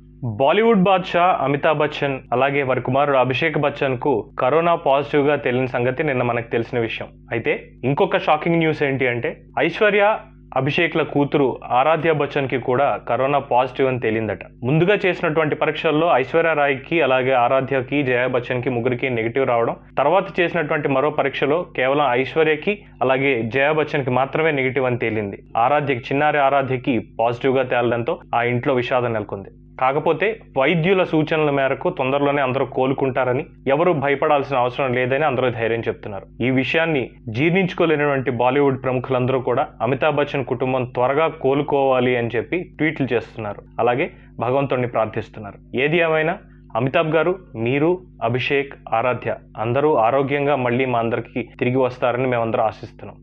Hmm. Bollywood Badshah Amitabh Bachchan అలాగే వారి కుమారుడు అభిషేక్ బచ్చన్కు కరోనా పాజిటివ్గా తేలిన సంగతి నిన్న మనకు తెలిసిన విషయం. అయితే ఇంకొక షాకింగ్ న్యూస్ ఏంటి అంటే ఐశ్వర్య అభిషేక్ల కూతురు ఆరాధ్య బచ్చన్కి కూడా కరోనా పాజిటివ్ అని తేలిందట. ముందుగా చేసినటువంటి పరీక్షల్లో ఐశ్వర్య రాయ్కి అలాగే ఆరాధ్యకి జయ బచ్చన్కి ముగ్గురికి నెగిటివ్ రావడం తర్వాత చేసినటువంటి మరో పరీక్షలో కేవలం ఐశ్వర్యకి అలాగే జయ బచ్చన్కి మాత్రమే నెగిటివ్ అని తేలింది. ఆరాధ్యకి చిన్నారి ఆరాధ్యకి పాజిటివ్గా తేలడంతో ఆ ఇంట్లో విషాదం నెలకొంది. కాకపోతే వైద్యుల సూచనల మేరకు తొందరలోనే అందరూ కోలుకుంటారని ఎవరు భయపడాల్సిన అవసరం లేదని అందరూ ధైర్యం చెప్తున్నారు. ఈ విషయాన్ని జీర్ణించుకోలేనటువంటి బాలీవుడ్ ప్రముఖులందరూ కూడా అమితాబ్ బచ్చన్ కుటుంబం త్వరగా కోలుకోవాలి అని చెప్పి ట్వీట్లు చేస్తున్నారు. అలాగే భగవంతుడిని ప్రార్థిస్తున్నారు. ఏది ఏమైనా? అమితాబ్ గారు మీరు అభిషేక్ ఆరాధ్య అందరూ ఆరోగ్యంగా మళ్ళీ మా అందరికీ తిరిగి వస్తారని మేమందరూ ఆశిస్తున్నాం.